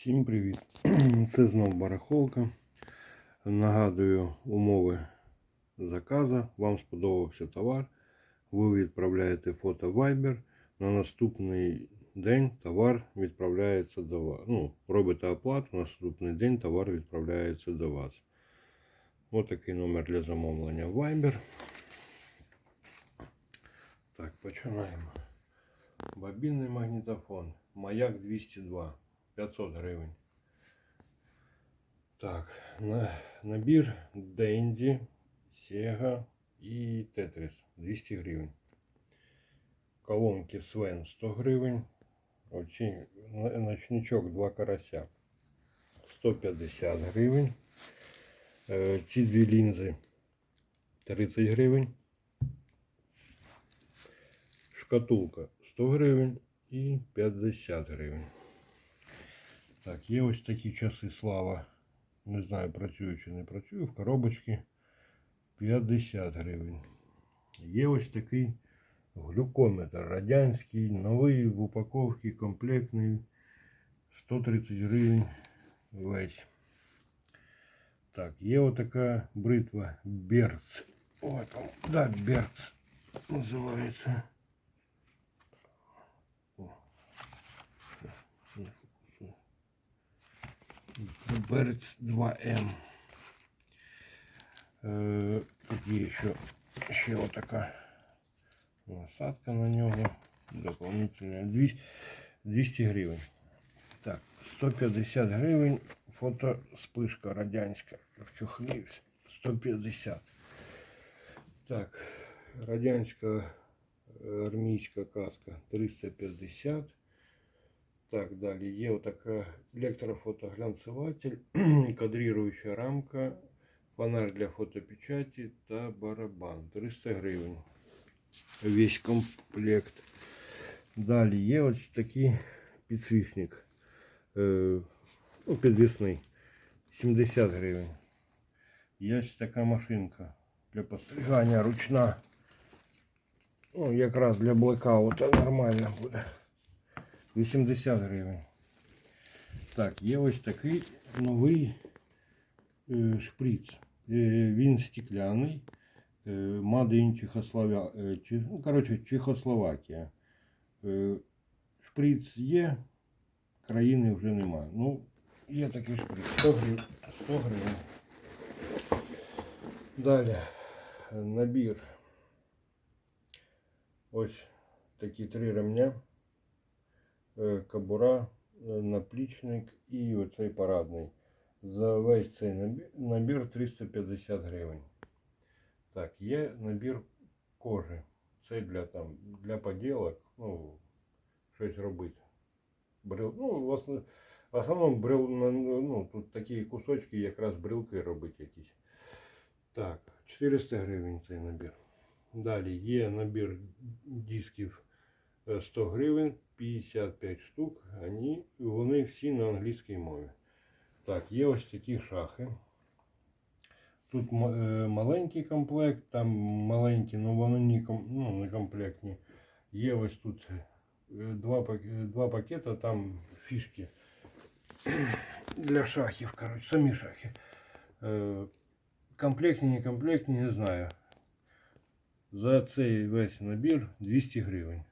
Всім привіт! Це знов барахолка. Нагадую умови заказу. Вам сподобався товар. Ви відправляєте фото Viber. На наступний день товар відправляється до вас. Ну, робите оплату, на наступний день товар відправляється до вас. Ось такий номер для замовлення Viber. Так, починаємо. Бобінний магнітофон. Маяк 202. 500 гривень. Так, на, набір Денді, Сега і Тетрис 200 гривень. Колонки Свен 100 гривень. Оці, ночничок 2 карася 150 гривень. Е, Ці дві лінзи 30 гривень. Шкатулка 100 гривень і 50 гривень. Так, є ось такі часи слава. Не знаю, працюю чи не працюю. В коробочці 50 гривень. Є ось такий глюкометр радянський, новий в упаковці, комплектний. 130 гривень весь. Так, є отака бритва Берц. Ой, там, да, Берц називається. Берц 2М. Е, Тут є ще, ще отака насадка на нього. Дополнительно 200, 200 гривень. Так, 150 гривень. Фото спишка радянська. В чохлі 150. Так, радянська е, армійська каска 350. Так, далі є отака електрофотоглянцеватель, кадрируюча рамка, фонарь для фотопечаті та барабан. 300 гривень. Весь комплект. Далі є ось такий підсвічник. Е, ну, підвісний. 70 гривень. Є ось така машинка для постригання ручна. Ну, якраз для блекаута нормально буде. 80 гривень. Так, є ось такий новий е, шприц. Е, він стекляний. In е, Чи... Ну, коротше, Чехословакія. Шприц є, країни вже немає. Ну, є такий шприц. 100 гривень. 100 гривень. Далі набір. Ось такі три ремня. Е, кобура, е, наплічник і оцей парадний. За весь цей набір, набір 350 гривень. Так, є набір кожи. Це для там для поділок, ну, щось робити. Брил, ну, в основному брил, ну, тут такі кусочки, якраз брилки робити якісь. Так, 400 гривень цей набір. Далі є набір дисків е, 100 гривень, 55 штук. Вони, вони всі на англійській мові. Так, є ось такі шахи. Тут ма- е, маленький комплект, там маленькі, але вони не, ком- ну, не комплектні. Є ось тут е, два, пак- е, два пакета, там фішки для шахів, коротше, самі шахи. Е, Комплектні, не комплектні, не знаю. За цей весь набір 200 гривень.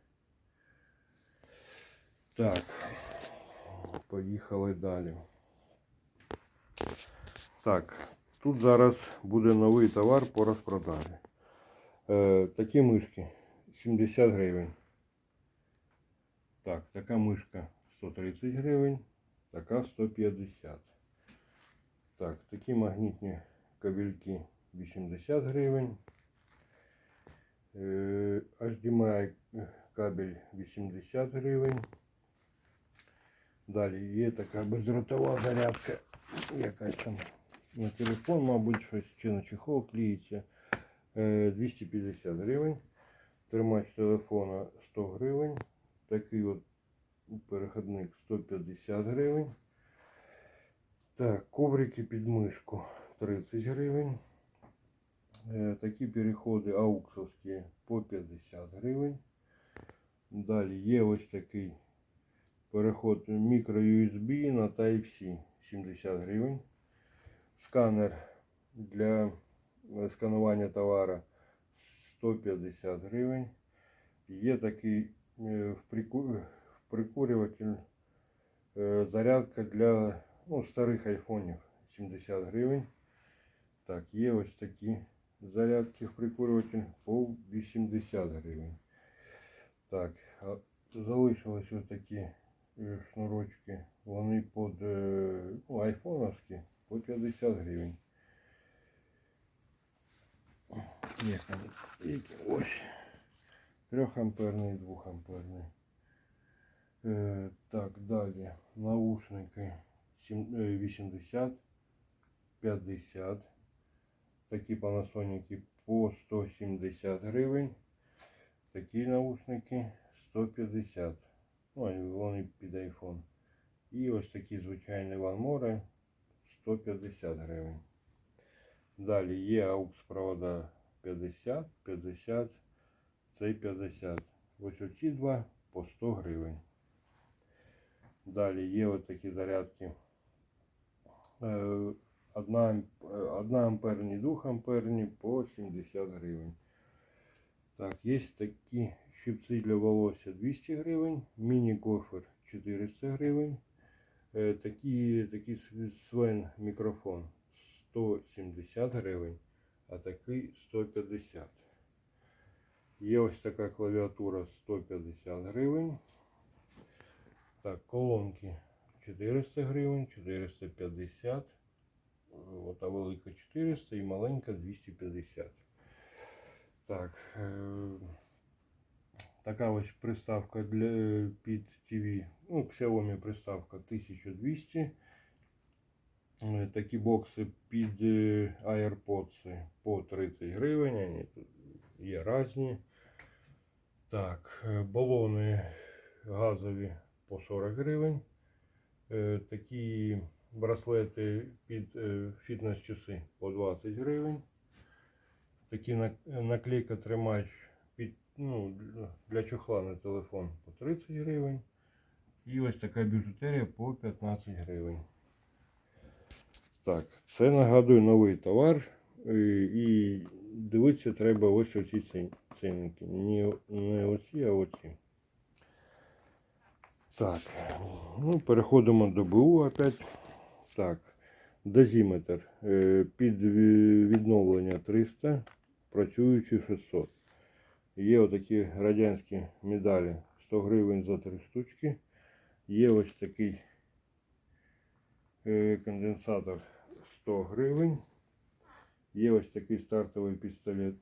Так, поїхали далі. Так, тут зараз буде новий товар по розпродажі. Е, такі мишки 70 гривень. Так, така мишка 130 гривень, така 150. Так, такі магнітні кабельки 80 гривень. Е, HDMI кабель 80 гривень. Далі є така бездротова зарядка, якась там на телефон, мабуть, щось чи на чехол клеїться. Е, 250 гривень. Тримач телефона 100 гривень. Такий от переходник 150 гривень. Так, коврики під мишку 30 гривень. Е, Такі переходи ауксовські по 50 гривень. Далі є ось такий Переход мікро USB на Type-C 70 гривень. Сканер для сканування товара 150 гривень. Є такий е, вприку- е, зарядка для ну, старих айфонів 70 гривень. Так, є ось такі зарядки в прикурюватель по 80 гривень. Так, залишилось ось такі шнурочки. Вони під е, ну, айфоновські по 50 гривень. Є там які ось. 3 амперний, 2 амперний. Е, так, далі. Наушники сім- е, 80, 50. Такі Panasonic по 170 гривень. Такі наушники 150. Ну, вони під iPhone. І ось такі звичайні More 150 гривень. Далі є AUX провода 50, 50, цей 50. Ось оці два по 100 гривень. Далі є ось такі зарядки. Е, Одна, е, одна амперні, 2 амперні по 70 гривень. Так, є такі щипці для волосся 200 гривень, міні-гофер 400 гривень. Е, такий св- свен мікрофон 170 гривень, а такий 150. Є ось така клавіатура 150 гривень. Так, колонки 400 гривень, 450. Ота велика 400 і маленька 250. Так. Е, така ось приставка для під ТВ. Ну, Xiaomi приставка 1200. Е, Такі бокси під е, AirPods по 30 гривень. Вони тут є різні. Так, е, балони газові по 40 гривень. Е, Такі браслети під е, фітнес-часи по 20 гривень. Такі наклейка тримач ну, для- чохла на телефон по 30 гривень. І ось така біжутерія по 15 гривень. Так, це нагадую новий товар. е, І дивитися треба ось оці ці- цінники. Не, оці, а оці. Так, ну переходимо до БУ опять. Так, дозиметр е, під відновлення 300, працюючи 600. Є отакі радянські медалі 100 гривень за 3 штучки. Є ось такий е, конденсатор 100 гривень. Є ось такий стартовий пістолет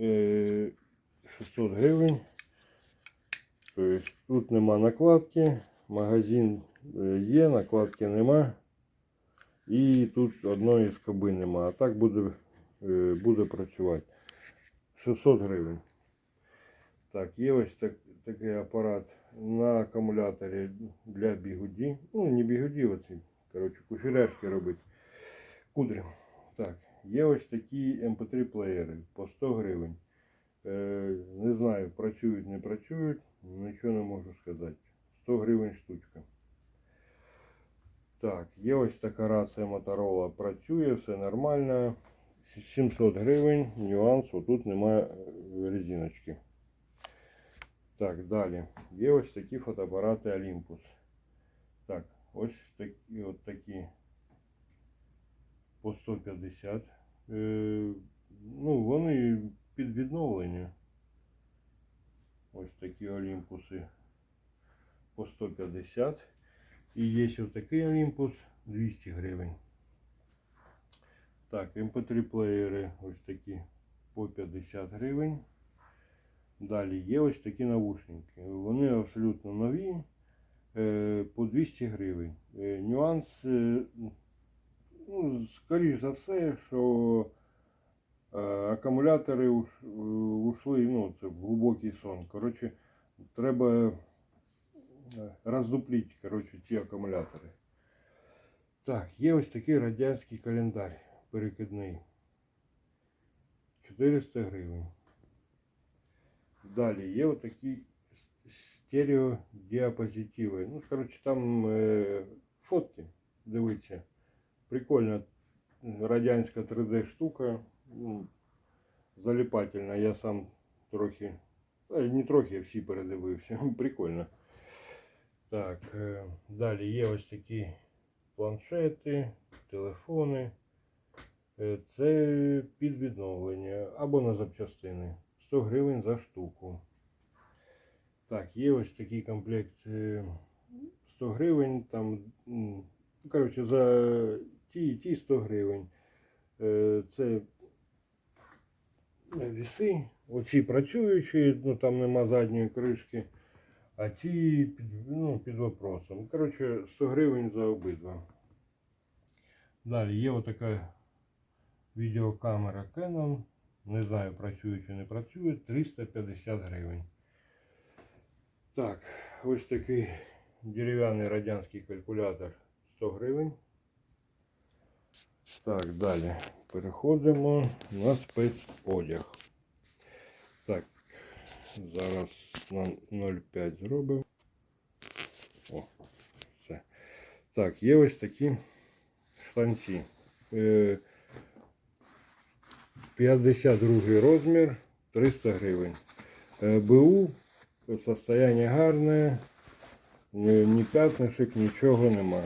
е, 600 гривень. Тобто тут нема накладки, магазин е, є, накладки нема. І тут одної скоби нема. А так буде, е, буде працювати. 600 гривень. Так, є ось так, такий апарат на акумуляторі для бігуді. Ну, не бігуді, оці, коротше, кушеряшки робить. Кудрі. Так, є ось такі MP3 плеєри по 100 гривень. Е, не знаю, працюють, не працюють, нічого не можу сказати. 100 гривень штучка. Так, є ось така рація Motorola, працює, все нормально. 700 гривень, нюанс, отут немає е, резиночки. Так, далі. Є ось такі фотоапарати Olympus. Так, ось такі от такі по 150. Е, ну, вони під відновлення. Ось такі Олімпуси по 150. І є ось такий Олімпус 200 гривень. Так, MP3 плеєри ось такі по 50 гривень. Далі є ось такі навушники. Вони абсолютно нові е, по 200 гривень. Е, Нюанс, е, ну, скоріш за все, що акумулятори уш- ушли ну, це глибокий сон. Коротше, треба роздупліть коротше, ці акумулятори. Так, є ось такий радянський календар перекидний. 400 гривень. Далі є отакий стереодіапозитиви. Ну, коротше, там е, фотки, дивіться. Прикольна радянська 3D штука. Ну, заліпательна. Я сам трохи. а, Не трохи, я всі передивився. Прикольно. Так, е, далі є ось такі планшети, телефони. Е, Це під відновлення або на запчастини. 100 гривень за штуку. Так, є ось такий комплект е, 100 гривень. Там, коротше, за ті ті 100 гривень. Е, Це віси. Оці працюючі, ну там нема задньої кришки. А ці під, ну, під вопросом. Коротше, 100 гривень за обидва. Далі є отака відеокамера Canon. Не знаю, працює чи не працює. 350 гривень. Так, ось такий дерев'яний радянський калькулятор 100 гривень. Так, далі переходимо на спецодяг. Так, зараз на 0,5 зробимо. О, все. Так, є ось такі штанці. Е, 52 розмір, 300 гривень. Е, БУ, состояние гарне, ні, п'ятнишек, нічого нема.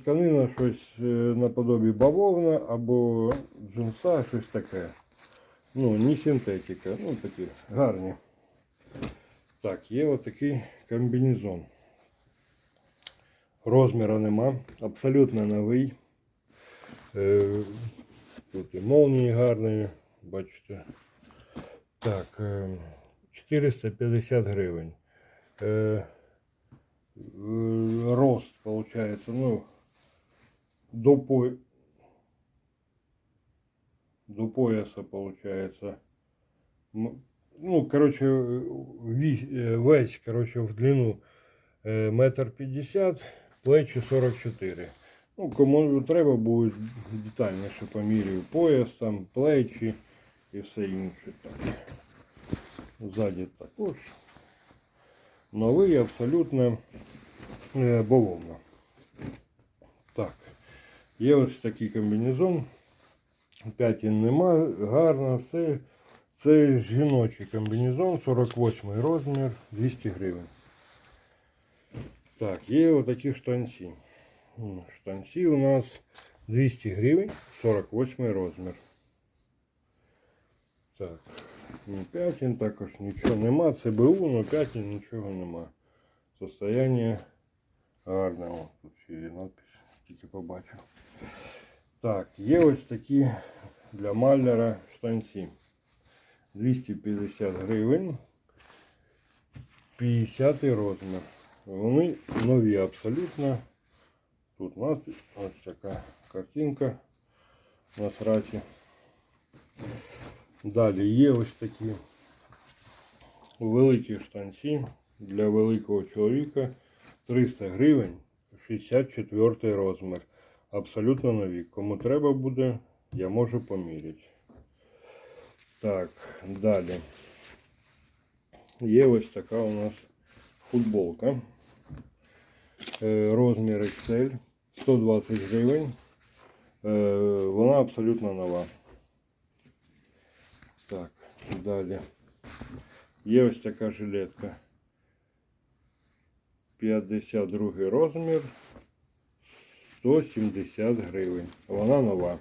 Тканина щось е, наподобі бавовна або джинса, щось таке. Ну, не синтетика, ну такі гарні. Так, є отакий комбінезон. Розміру нема, абсолютно новий. Е, Тут і молнії гарні, бачите. Так, е, 450 гривень. Е, е, Рост, получается, ну, до, по... до пояса, получается. Ну, короче, е, весь, короче, в длину е, метр п'ятдесят, плечі 44. Ну, кому треба буде детальніше поміряю пояс, там, плечі і все інше. Так. Ззаді також. Новий абсолютно е, бавовна. Так. Є ось такий комбінезон. П'ятін нема, гарно, все. Це жіночий комбінезон, 48 розмір, 200 гривень. Так, є отакі штанці. М, Штанці у нас 200 гривень, 48 розмір. Так, ні п'ятін також нічого нема. Це БУ, але п'ятін нічого нема. Состояние гарне. О, тут ще є надпись, тільки побачив. Так, є ось такі для маляра штанці. 250 гривень. 50 розмір. Вони нові абсолютно. Тут у нас ось така картинка на сраці. Далі є ось такі великі штанці для великого чоловіка. 300 гривень, 64 розмір. Абсолютно нові. Кому треба буде, я можу поміряти. Так, далі. Є ось така у нас футболка. Е, Розмір XL 120 гривень. Е, Вона абсолютно нова. Так, далі. Є ось така жилетка. 52 розмір. 170 гривень. Вона нова.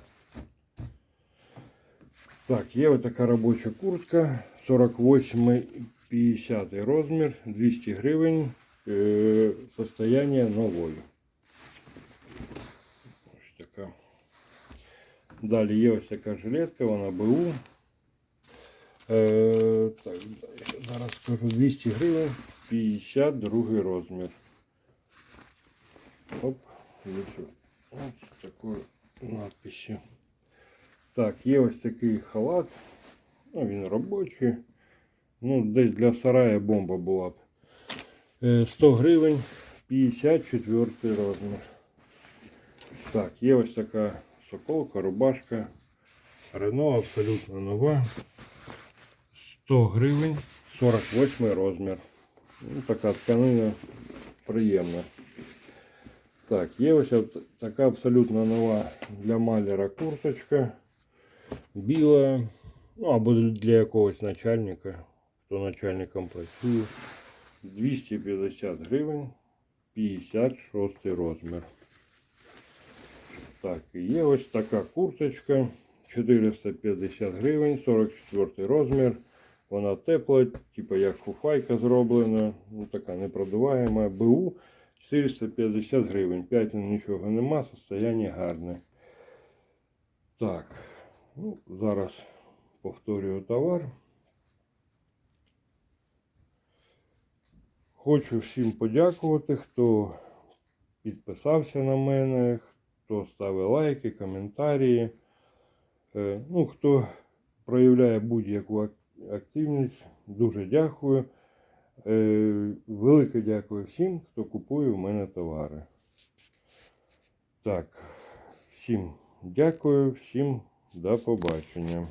Так, є ось така робоча куртка. 48-50 розмір. 200 гривень. Е, состояние нової. Ось така. Далі є ось така жилетка, вона БУ. Е, так, я зараз скажу 200 гривень, 52 розмір. Оп, є тут ось з такою надписью. Так, є ось такий халат. Ну, він робочий. Ну, десь для сарая бомба була б. Е, 100 гривень, 54 розмір. Так, є ось така соколка, рубашка. Рено абсолютно нова. 100 гривень, 48 розмір. Ну, така тканина приємна. Так, є ось така абсолютно нова для маляра курточка. Біла. Ну, або для якогось начальника, хто начальником працює. 250 гривень, 56 розмір. Так, і є ось така курточка. 450 гривень, 44 розмір. Вона тепла, типу як фуфайка зроблена. Ну, така непродуваема. БУ 450 гривень. П'ятин нічого нема, состояння гарне. Так, ну, зараз повторюю товар. Хочу всім подякувати, хто підписався на мене, хто ставить лайки, коментарі. Е, Ну, хто проявляє будь-яку активність, дуже дякую. Е, Велике дякую всім, хто купує в мене товари. Так, всім дякую, всім до побачення.